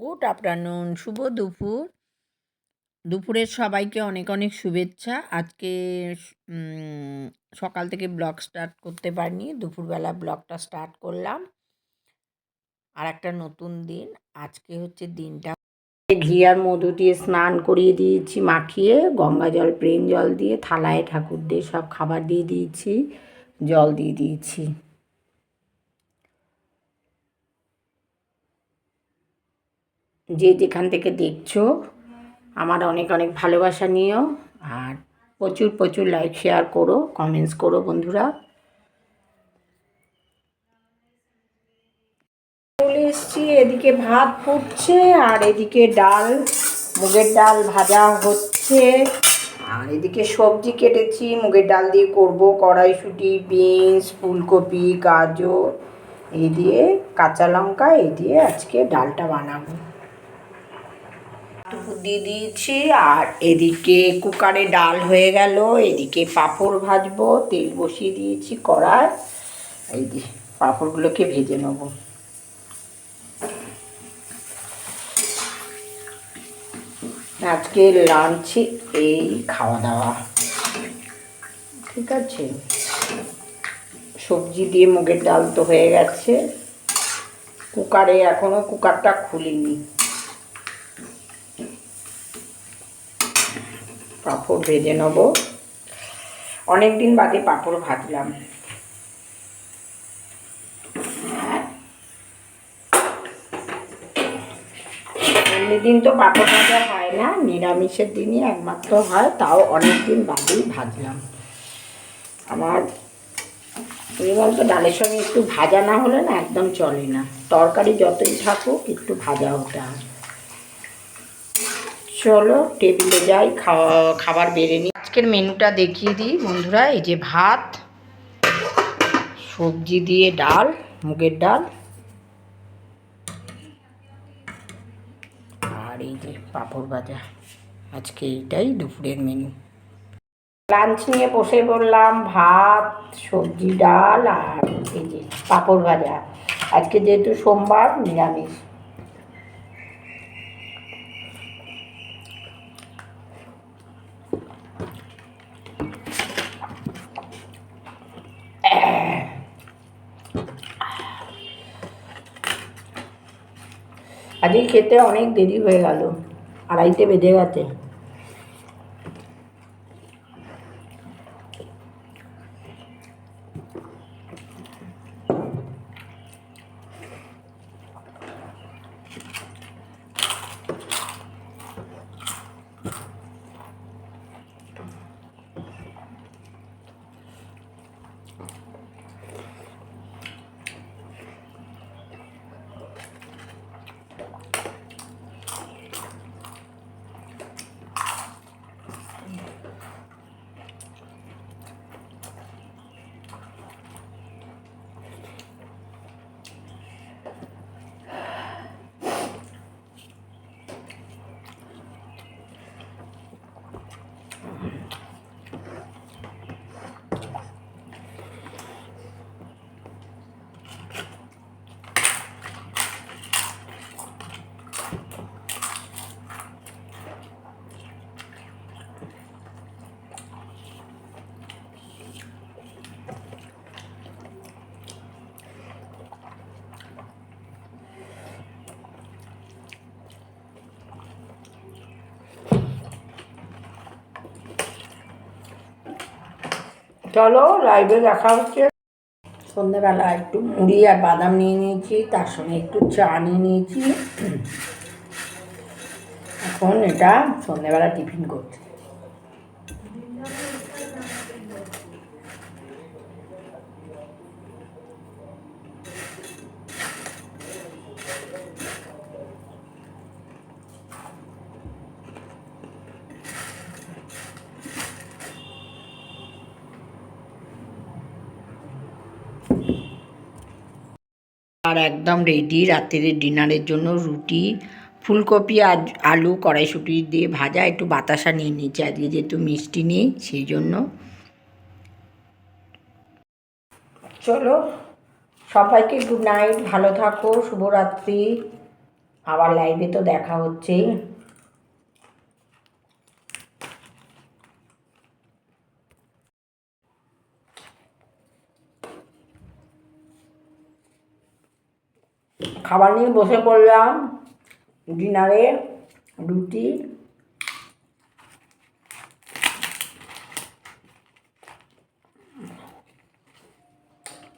Good afternoon, শুভ দুপুর। দুপুরের সবাইকে অনেক অনেক শুভেচ্ছা। আজকে সকাল থেকে ব্লগ স্টার্ট করতে পারিনি, দুপুরবেলা ব্লগটা স্টার্ট করলাম। আর একটা নতুন দিন, আজকে হচ্ছে দিনটা। ঘি আর মধু দিয়ে স্নান করিয়ে দিয়েছি, মাখিয়ে, গঙ্গা জল, প্রেম জল দিয়ে, থালায় ঠাকুর দিয়ে সব খাবার দিয়ে দিয়েছি, জল দিয়ে দিয়েছি। যে যেখান থেকে দেখছ, আমার অনেক অনেক ভালোবাসা নিও আর প্রচুর প্রচুর লাইক শেয়ার করো কমেন্টস করো বন্ধুরা। চলে এসছি, এদিকে ভাত ফুটছে আর এদিকে ডাল, মুগের ডাল ভাজা হচ্ছে। আর এদিকে সবজি কেটেছি, মুগের ডাল দিয়ে করব কড়াইশুঁটি, বিনস, ফুলকপি, গাজর, এই দিয়ে কাঁচা লঙ্কা, এই দিয়ে আজকে ডালটা বানাবো। দিয়ে দিয়েছি, আর এদিকে কুকারে ডাল হয়ে গেল, এদিকে পাঁপড় ভাজবো, তেল বসিয়ে দিয়েছি কড়ায়। এই যে পাঁপড়গুলোকে ভেজে নেব। আজকে লাঞ্চে এই খাওয়া দাওয়া ঠিক আছে? সবজি দিয়ে মুগের ডাল তো হয়ে গেছে। কুকারে এখনও কুকারটা খুলিনি। পাঁপড় ভেজে নেব। অনেক দিন বাদে পাঁপড় ভাজলাম। দিন তো পাঁপড় ভাজা হয় না, নিরামিষের দিনই একমাত্র হয়, তাও অনেক দিন বাদেই ভাজলাম। আমার তুমি বলতো ডালের সঙ্গে একটু ভাজা না হলে না একদম চলে না। তরকারি যতই থাকুক একটু ভাজা হয় চলো টেবিলে যাই খাওয়া খাবার বেড়ে নিই। আজকের মেনুটা দেখিয়ে দিই বন্ধুরা এই যে ভাত সবজি দিয়ে ডাল মুগের ডাল। আর এই যে পাঁপড় ভাজা আজকে এইটাই দুপুরের মেনু। লাঞ্চ নিয়ে বসে পড়লাম ভাত সবজি ডাল আর এই যে পাঁপড় ভাজা। আজকে যেহেতু সোমবার নিরামিষ। আজকে খেতে অনেক দেরি হয়ে গেল। আড়াইতে বেঁধে গেছে। চলো লাইভে দেখা হচ্ছে। সন্ধ্যেবেলা একটু মুড়ি আর বাদাম নিয়ে নিয়েছি, তার সঙ্গে একটু চা নিয়ে নিয়েছি। এখন এটা সন্ধ্যেবেলা টিফিন করছি। আর একদম রেডি রাতের ডিনারের জন্য রুটি, ফুলকপি আর আলু কড়াইশুটি দিয়ে ভাজা, একটু বাতাসা নিয়ে নিয়েছি। আজকে যেহেতু মিষ্টি নেই, সেই জন্য। চলো, সবাইকে গুড নাইট ভালো থাকো, শুভরাত্রি। আবার লাইভে তো দেখা হচ্ছে। খাবার নিয়ে বসে পড়লাম। ডিনারে রুটি।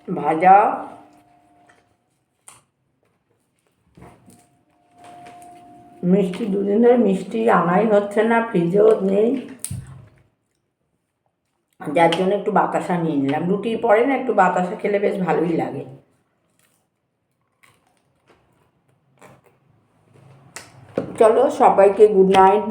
ভাজা। মিষ্টি দুদিন ধরে মিষ্টি আনাই হচ্ছে না ফ্রিজেও নেই। যার জন্য একটু বাতাসা নিয়ে নিলাম। রুটির পরে না, একটু বাতাসা খেলে বেশ ভালোই লাগে। চলো সবাইকে গুড নাইট